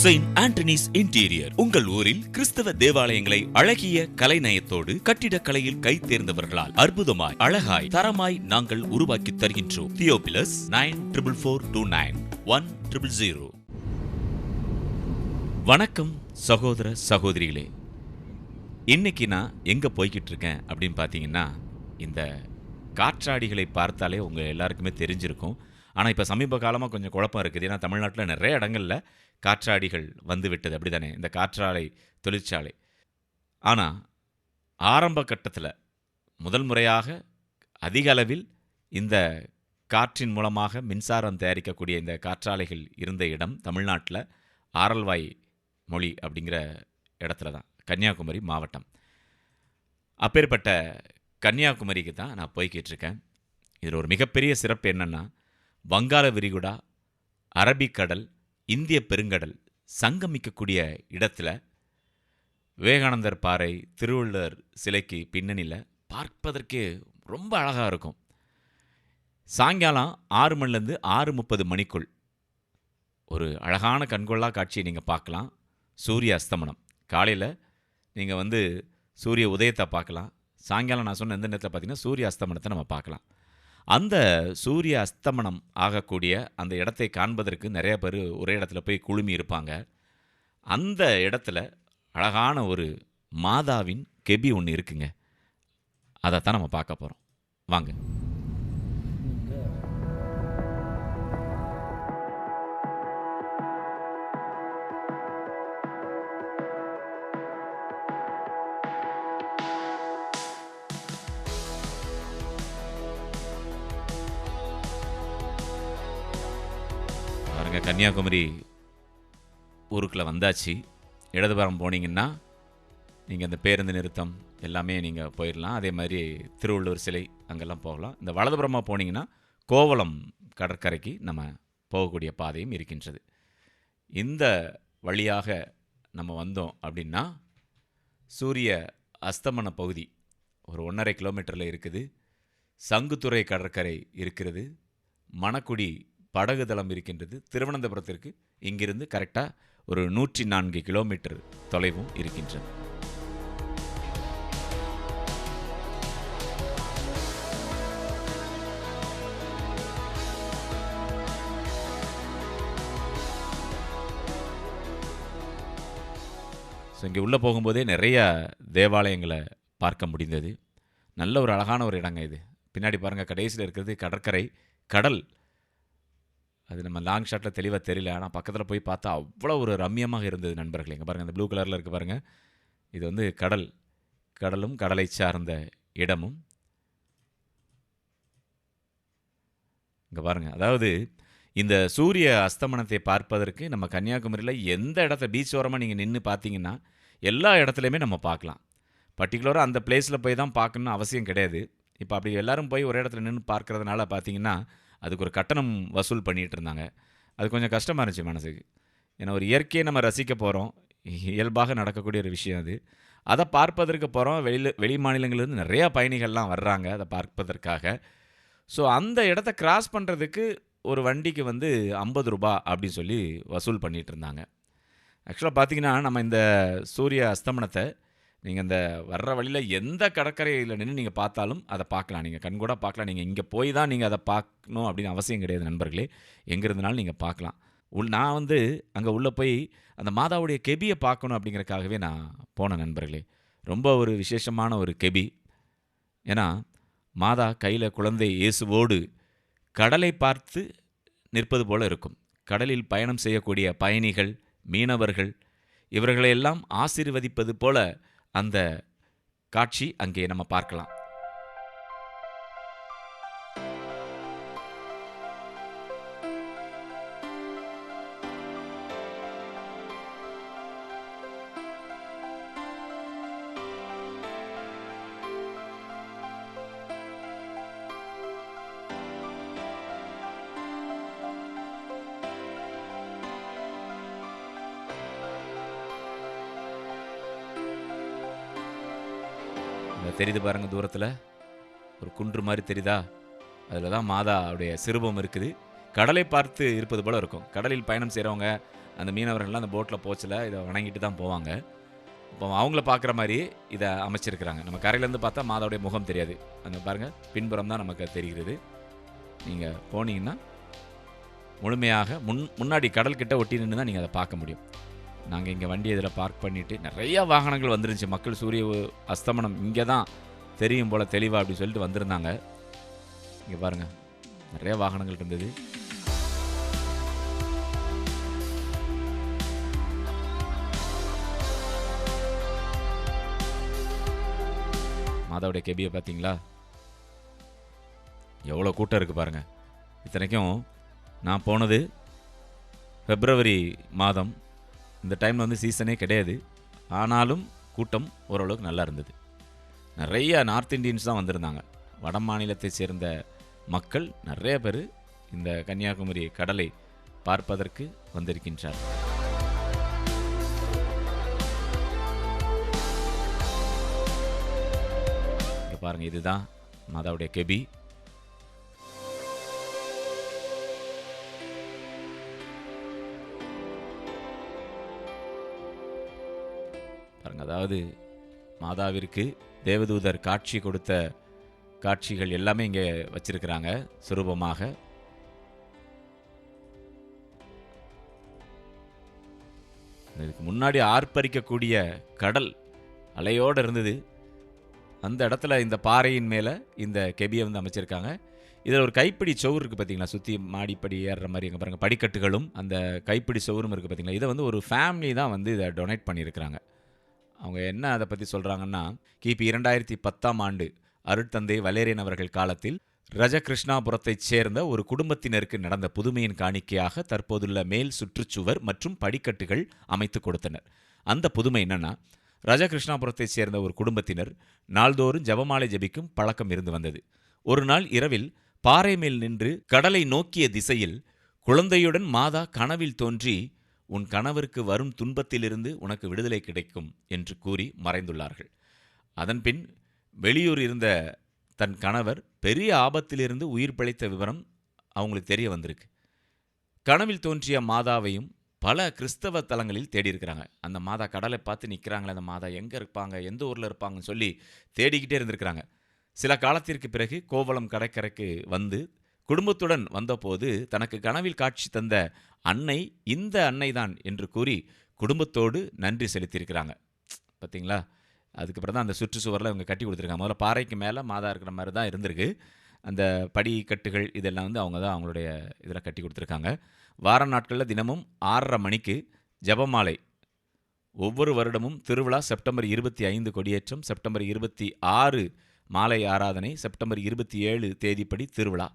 Saint Anthony's interior உங்கள் ஊரில் கிறிஸ்தவ தேவாலயங்களை அழகிய கலைநயத்தோடு கட்டிடக்கலையில் கை தேர்ந்தவர்களால் அற்புதமாய் அழகாய் தரமாய் நாங்கள் உருவாக்கி தருகின்றோம். Theophilus nine triple four two nine one triple zero வணக்கம் சகோதர சகோதரிகளே. இன்னைக்கு நான் எங்க போய்கிட்டு இருக்கேன் அப்படின்னு பார்த்தீங்கன்னா இந்த காற்றாடிகளை பார்த்தாலே உங்க எல்லாருக்குமே தெரிஞ்சிருக்கும். ஆனால் இப்போ சமீப காலமாக கொஞ்சம் குழப்பம் இருக்குது. ஏன்னா தமிழ்நாட்டில் நிறைய இடங்களில் காற்றாடிகள் வந்துவிட்டது. அப்படி அப்படிதானே? இந்த காற்றாலை தொழிற்சாலை. ஆனால் ஆரம்ப கட்டத்தில் முதல் முறையாக அதிக அளவில் இந்த காற்றின் மூலமாக மின்சாரம் தயாரிக்கக்கூடிய இந்த காற்றாலைகள் இருந்த இடம் தமிழ்நாட்டில் ஆரல்வாய் மொழி அப்படிங்கிற இடத்துல தான். கன்னியாகுமரி மாவட்டம். அப்பேற்பட்ட கன்னியாகுமரிக்கு தான் நான் போய்கிட்டு இருக்கேன் இதில் ஒரு மிகப்பெரிய சிறப்பு என்னென்னா வங்காள விரிகுடா அரபிக்கடல் இந்திய பெருங்கடல் சங்கமிக்கக்கூடிய இடத்துல விவேகானந்தர் பாறை திருவள்ளுவர் சிலைக்கு பின்னணியில் பார்ப்பதற்கே ரொம்ப அழகாக இருக்கும். சாயங்காலம் ஆறு மணிலேருந்து ஆறு முப்பது மணிக்குள் ஒரு அழகான கண்கொள்ளா காட்சியை நீங்கள் பார்க்கலாம். சூரிய அஸ்தமனம். காலையில் நீங்கள் வந்து சூரிய உதயத்தை பார்க்கலாம். சாயங்காலம் நான் சொன்ன எந்த நேரத்தில் பார்த்தீங்கன்னா சூரிய அஸ்தமனத்தை நம்ம பார்க்கலாம். அந்த சூரிய அஸ்தமனம் ஆகக்கூடிய அந்த இடத்தை காண்பதற்கு நிறைய பேர் ஒரே இடத்துல போய் குழுமி இருப்பாங்க. அந்த இடத்துல அழகான ஒரு மாதாவின் கெபி ஒன்று இருக்குங்க. அதைத்தான் நம்ம பார்க்க போகிறோம் வாங்க. பாருங்க கன்னியாகுமரி ஊருக்குள்ளே வந்தாச்சு. இடதுபுறம் போனீங்கன்னா நீங்கள் அந்த பேருந்து நிறுத்தம் எல்லாமே நீங்கள் போயிடலாம் அதே மாதிரி திருவள்ளுவர் சிலை அங்கெல்லாம் போகலாம். இந்த வலதுபுறமாக போனீங்கன்னா கோவளம் கடற்கரைக்கு நம்ம போகக்கூடிய பாதையும் இருக்கின்றது. இந்த வழியாக நம்ம வந்தோம் அப்படின்னா சூரிய அஸ்தமன பகுதி ஒரு ஒன்றரை கிலோமீட்டரில் இருக்குது. சங்குத்துறை கடற்கரை இருக்கிறது. மணக்குடி படகு தளம் இருக்கின்றது. திருவனந்தபுரத்திற்கு இங்கிருந்து கரெக்டாக ஒரு நூற்றி நான்கு கிலோமீட்டர் தொலைவும் இருக்கின்றது. ஸோ இங்கே உள்ளே போகும்போதே நிறைய தேவாலயங்களை பார்க்க முடிந்தது. நல்ல ஒரு அழகான ஒரு இடங்க இது. பின்னாடி பாருங்கள் கடைசியில் இருக்கிறது கடற்கரை கடல். அது நம்ம லாங் ஷாட்டில் தெளிவாக தெரியல. ஆனால் பக்கத்தில் போய் பார்த்தா அவ்வளோ ஒரு ரம்யமாக இருந்தது நண்பர்களே. இங்கே பாருங்கள் அந்த ப்ளூ கலரில் இருக்குது பாருங்கள் இது வந்து கடல். கடலும் கடலை சார்ந்த இடமும். இங்கே பாருங்கள் அதாவது இந்த சூரிய அஸ்தமனத்தை பார்ப்பதற்கு நம்ம கன்னியாகுமரியில் எந்த இடத்த பீச் ஓரமாக நீங்கள் நின்று பார்த்தீங்கன்னா எல்லா இடத்துலையுமே நம்ம பார்க்கலாம். பர்டிகுலராக அந்த பிளேஸில் போய் தான் பார்க்கணும்னு அவசியம் கிடையாது. இப்போ அப்படி எல்லோரும் போய் ஒரு இடத்துல நின்று பார்க்கறதுனால பார்த்தீங்கன்னா அதுக்கு ஒரு கட்டணம் வசூல் பண்ணிகிட்டு இருந்தாங்க அது கொஞ்சம் கஷ்டமாக இருந்துச்சு மனசுக்கு. ஏன்னா ஒரு இயற்கையை நம்ம ரசிக்க போகிறோம் இயல்பாக நடக்கக்கூடிய ஒரு விஷயம் அது. அதை பார்ப்பதற்கு போகிறோம் வெளியில் வெளி மாநிலங்கள்லேருந்து நிறையா பயணிகள்லாம் வர்றாங்க அதை பார்ப்பதற்காக. ஸோ அந்த இடத்த கிராஸ் பண்ணுறதுக்கு ஒரு வண்டிக்கு வந்து ஐம்பது ரூபா அப்படின்னு சொல்லி வசூல் பண்ணிகிட்டு இருந்தாங்க ஆக்சுவலாக பார்த்தீங்கன்னா நம்ம இந்த சூரிய அஸ்தமனத்தை நீங்கள் அந்த வர்ற வழியில் எந்த கடற்கரையில் நின்று நீங்கள் பார்த்தாலும் அதை பார்க்கலாம். நீங்கள் கண்கூட பார்க்கலாம். நீங்கள் இங்கே போய் தான் நீங்கள் அதை பார்க்கணும் அப்படின்னு அவசியம் கிடையாது நண்பர்களே. எங்கே இருந்தாலும் நீங்கள் பார்க்கலாம். உள் நான் வந்து அங்கே உள்ளே போய் அந்த மாதாவுடைய கெபியை பார்க்கணும் அப்படிங்கிறக்காகவே நான் போனேன் நண்பர்களே. ரொம்ப ஒரு விசேஷமான ஒரு கெபி. ஏன்னா மாதா கையில் குழந்தை இயேசுவோடு கடலை பார்த்து நிற்பது போல இருக்கும். கடலில் பயணம் செய்யக்கூடிய பயணிகள் மீனவர்கள் இவர்களையெல்லாம் ஆசீர்வதிப்பது போல அந்த காட்சி அங்கே நம்ம பார்க்கலாம். இந்த தெரியுது பாருங்கள் தூரத்தில். ஒரு குன்று மாதிரி தெரியுதா? அதில் தான் மாதா அவருடைய சிறுபம் இருக்குது. கடலை பார்த்து இருப்பது போல் இருக்கும். கடலில் பயணம் செய்கிறவங்க அந்த மீனவர்கள்லாம் அந்த போட்டில் போச்சில் இதை வணங்கிட்டு தான் போவாங்க. இப்போ அவங்கள பார்க்குற மாதிரி இதை அமைச்சிருக்கிறாங்க. நம்ம கரையிலேருந்து பார்த்தா மாதாவுடைய முகம் தெரியாது. அந்த பாருங்கள் பின்புறம் தான் நமக்கு தெரிகிறது. நீங்கள் போனீங்கன்னா முழுமையாக முன் முன்னாடி கடல்கிட்ட ஒட்டி நின்று தான் நீங்கள் அதை பார்க்க முடியும். நாங்கள் இங்கே வண்டி இதில் பார்க் பண்ணிவிட்டு நிறையா வாகனங்கள் வந்துருந்துச்சு. மக்கள் சூரிய அஸ்தமனம் இங்கே தான் தெரியும் போல் தெளிவாக அப்படின்னு சொல்லிட்டு வந்திருந்தாங்க. இங்கே பாருங்கள் நிறைய வாகனங்கள் இருந்தது. மாதாவுடைய கெபியை பார்த்தீங்களா எவ்வளோ கூட்டம் இருக்குது பாருங்க. இத்தனைக்கும் நான் போனது பிப்ரவரி மாதம் இந்த டைமில் வந்து சீசனே கிடையாது. ஆனாலும் கூட்டம் ஓரளவுக்கு நல்லா இருந்தது. நிறைய நார்த் இந்தியன்ஸ் தான் வந்திருந்தாங்க. வட மாநிலத்தை சேர்ந்த மக்கள் நிறைய பேர் இந்த கன்னியாகுமரி கடலை பார்ப்பதற்கு வந்திருக்கின்றார் இங்க பாருங்கள் இதுதான் மாதாவுடைய கெபி. பாருங்க அதாவது மாதாவிற்கு தேவதூதர் காட்சி கொடுத்த காட்சிகள் எல்லாமே இங்கே வச்சிருக்கிறாங்க சுரூபமாக. இதுக்கு முன்னாடி ஆர்ப்பரிக்கக்கூடிய கடல் அலையோடு இருந்தது. அந்த இடத்துல இந்த பாறையின் மேலே இந்த கெபியை வந்து அமைச்சிருக்காங்க. இதில் ஒரு கைப்பிடி சவுறு இருக்குது பார்த்தீங்களா? சுற்றி மாடிப்படி ஏறுற மாதிரி அங்கே பாருங்கள் படிக்கட்டுகளும் அந்த கைப்பிடி சவுரும் இருக்குது பார்த்தீங்களா? இதை வந்து ஒரு ஃபேமிலி தான் வந்து இதை டொனேட் பண்ணியிருக்கிறாங்க. அவங்க என்ன அதை பற்றி சொல்கிறாங்கன்னா கிபி இரண்டாயிரத்தி பத்தாம் ஆண்டு அருட்தந்தை வலேரியன் அவர்கள் காலத்தில் ரஜகிருஷ்ணாபுரத்தைச் சேர்ந்த ஒரு குடும்பத்தினருக்கு நடந்த புதுமையின் காணிக்கையாக தற்போதுள்ள மேல் சுற்றுச்சுவர் மற்றும் படிக்கட்டுகள் அமைத்து கொடுத்தனர். அந்த புதுமை என்னன்னா ரஜகிருஷ்ணாபுரத்தைச் சேர்ந்த ஒரு குடும்பத்தினர் நாள்தோறும் ஜபமாலை ஜபிக்கும் பழக்கம் இருந்து வந்தது. ஒரு நாள் இரவில் பாறை மேல் நின்று கடலை நோக்கிய திசையில் குழந்தையுடன் மாதா கனவில் தோன்றி உன் கணவருக்கு வரும் துன்பத்திலிருந்து உனக்கு விடுதலை கிடைக்கும் என்று கூறி மறைந்துள்ளார்கள். அதன்பின் வெளியூர் இருந்த தன் கணவர் பெரிய ஆபத்திலிருந்து உயிர் பிழைத்த விவரம் அவங்களுக்கு தெரிய வந்திருக்கு. கனவில் தோன்றிய மாதாவையும் பல கிறிஸ்தவ தலங்களில் தேடி இருக்கிறாங்க. அந்த மாதா கடலை பார்த்து நிற்கிறாங்களே அந்த மாதா எங்கே இருப்பாங்க எந்த ஊரில் இருப்பாங்கன்னு சொல்லி தேடிக்கிட்டே இருந்திருக்கிறாங்க. சில காலத்திற்கு பிறகு கோவளம் கடற்கரைக்கு வந்து குடும்பத்துடன் வந்தபோது தனக்கு கனவில் காட்சி தந்த அன்னை இந்த அன்னை தான் என்று கூறி குடும்பத்தோடு நன்றி செலுத்தியிருக்கிறாங்க. பார்த்தீங்களா அதுக்கப்புறம் தான் அந்த சுற்றுச்சுவரில் இவங்க கட்டி கொடுத்துருக்காங்க. முதல்ல பாறைக்கு மேலே மாதா இருக்கிற மாதிரி தான் இருந்திருக்கு. அந்த படிக்கட்டுகள் இதெல்லாம் வந்து அவங்க தான் அவங்களுடைய இதில் கட்டி கொடுத்துருக்காங்க. வார நாட்களில் தினமும் ஆறரை மணிக்கு ஜெபமாலை. ஒவ்வொரு வருடமும் திருவிழா செப்டம்பர் இருபத்தி ஐந்து கொடியேற்றம் செப்டம்பர் இருபத்தி ஆறு மாலை ஆராதனை செப்டம்பர் இருபத்தி ஏழு தேதிப்படி திருவிழா.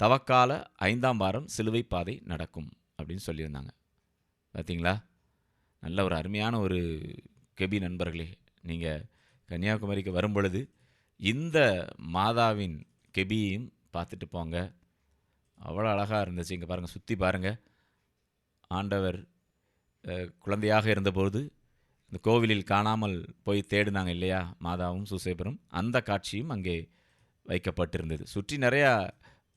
தவக்கால ஐந்தாம் வாரம் சிலுவை பாதை நடக்கும் அப்படின்னு சொல்லியிருந்தாங்க. பார்த்தீங்களா நல்ல ஒரு அருமையான ஒரு கெபி நண்பர்களே நீங்கள் கன்னியாகுமரிக்கு வரும் பொழுது இந்த மாதாவின் கெபியையும் பார்த்துட்டு போங்க. அவ்வளோ அழகாக இருந்துச்சு. இங்கே பாருங்கள் சுற்றி பாருங்கள் ஆண்டவர் குழந்தையாக இருந்தபோது இந்த கோவிலில் காணாமல் போய் தேடினாங்க இல்லையா? மாதாவும் சுசேபரும் அந்த காட்சியும் அங்கே வைக்கப்பட்டிருந்தது. சுற்றி நிறையா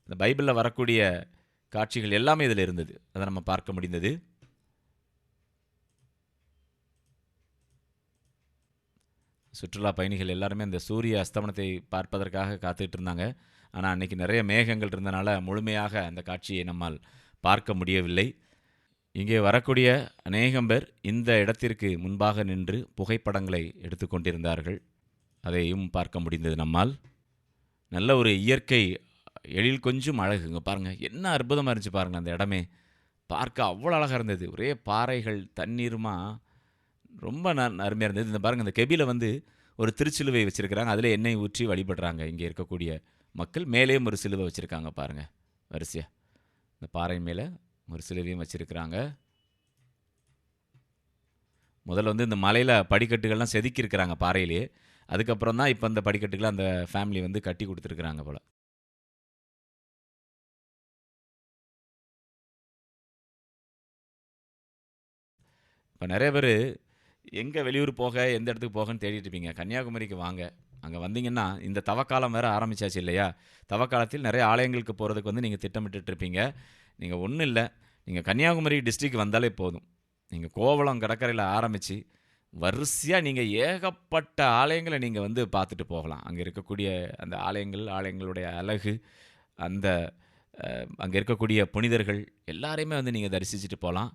இந்த பைபிளில் வரக்கூடிய காட்சிகள் எல்லாமே இதில் இருந்தது. அதை நம்ம பார்க்க முடிந்தது. சுற்றுலா பயணிகள் எல்லாருமே அந்த சூரிய அஸ்தமனத்தை பார்ப்பதற்காக காத்துட்டு இருந்தாங்க. ஆனால் அன்னைக்கு நிறைய மேகங்கள் இருந்தனால முழுமையாக அந்த காட்சியை நம்மால் பார்க்க முடியவில்லை. இங்கே வரக்கூடிய அநேகம் பேர் இந்த இடத்திற்கு முன்பாக நின்று புகைப்படங்களை எடுத்துக்கொண்டிருந்தார்கள் அதையும் பார்க்க முடிந்தது நம்மால். நல்ல ஒரு இயற்கை எழில் கொஞ்சம் அழகுங்க. பாருங்கள் என்ன அற்புதமாக இருந்துச்சு பாருங்கள் அந்த இடமே. பார்க்க அவ்வளோ அழகாக இருந்தது. ஒரே பாறைகள் தண்ணீருமா? ரொம்ப ந அருமையாக இருந்தது. இந்த பாருங்கள் இந்த கெபியில் வந்து ஒரு திருச்சிலுவை வச்சுருக்கிறாங்க. அதில் எண்ணெய் ஊற்றி வழிபடுறாங்க. இங்கே இருக்கக்கூடிய மக்கள். மேலேயும் ஒரு சிலுவை வச்சுருக்காங்க பாருங்கள் வரிசையாக இந்த பாறை மேலே ஒரு சிலுவையும் வச்சுருக்கிறாங்க. முதல்ல வந்து இந்த மலையில் படிக்கட்டுகள்லாம் செதுக்கியிருக்கிறாங்க பாறையிலேயே அதுக்கப்புறம் தான் இப்போ அந்த படிக்கட்டுகளை அந்த ஃபேமிலி வந்து கட்டி கொடுத்துருக்குறாங்க போல். இப்போ நிறைய பேர் எங்கே வெளியூர் போக எந்த இடத்துக்கு போகன்னு தேடிட்டு இருப்பீங்க. கன்னியாகுமரிக்கு வாங்க. அங்கே வந்தீங்கன்னா இந்த தவக்காலம் வேறு ஆரம்பிச்சாச்சு இல்லையா? தவக்காலத்தில் நிறைய ஆலயங்களுக்கு போகிறதுக்கு வந்து நீங்கள் திட்டமிட்டுட்டு இருப்பீங்க. நீங்கள் ஒன்றும் இல்லை. நீங்கள் கன்னியாகுமரி டிஸ்ட்ரிக் வந்தாலே போதும். நீங்கள் கோவளம் கடற்கரையில் ஆரம்பித்து வரிசையாக நீங்கள் ஏகப்பட்ட ஆலயங்களை நீங்கள் வந்து பார்த்துட்டு போகலாம். அங்கே இருக்கக்கூடிய அந்த ஆலயங்கள் ஆலயங்களுடைய அழகு அந்த அங்கே இருக்கக்கூடிய புனிதர்கள் எல்லாரையுமே வந்து நீங்கள் தரிசிச்சுட்டு போகலாம்.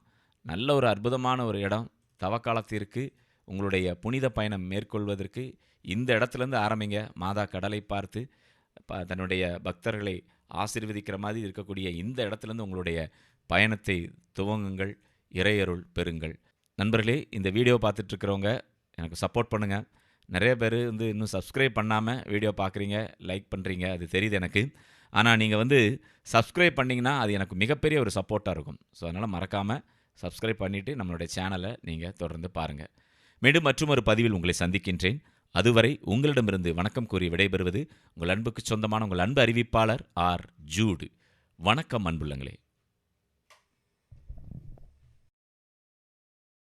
நல்ல ஒரு அற்புதமான ஒரு இடம். தவக்காலத்திற்கு உங்களுடைய புனித பயணம் மேற்கொள்வதற்கு இந்த இடத்துலேருந்து ஆரம்பிங்க. மாதா கடலை பார்த்து ப தன்னுடைய பக்தர்களை ஆசீர்வதிக்கிற மாதிரி இருக்கக்கூடிய இந்த இடத்துலேருந்து உங்களுடைய பயணத்தை துவங்குங்கள். இறையருள் பெறுங்கள். நண்பர்களே இந்த வீடியோ பார்த்துட்ருக்கிறவங்க எனக்கு சப்போர்ட் பண்ணுங்கள் நிறைய பேர் வந்து இன்னும் சப்ஸ்கிரைப் பண்ணாமல் வீடியோ பார்க்குறீங்க லைக் பண்ணுறீங்க அது தெரியுது எனக்கு. ஆனால் நீங்கள் வந்து சப்ஸ்கிரைப் பண்ணிங்கன்னா அது எனக்கு மிகப்பெரிய ஒரு சப்போர்ட்டாக இருக்கும். ஸோ அதனால் மறக்காமல் சப்ஸ்கிரைப் பண்ணிவிட்டு நம்மளுடைய சேனலை நீங்கள் தொடர்ந்து பாருங்கள் மீண்டும் மற்றொரு பதிவில் உங்களை சந்திக்கின்றேன். அதுவரை உங்களிடமிருந்து வணக்கம் கூறி விடைபெறுவது உங்கள் அன்புக்கு சொந்தமான உங்கள் அன்பு அறிவிப்பாளர் ஆர். ஜூடு. வணக்கம் அன்புள்ளங்களே.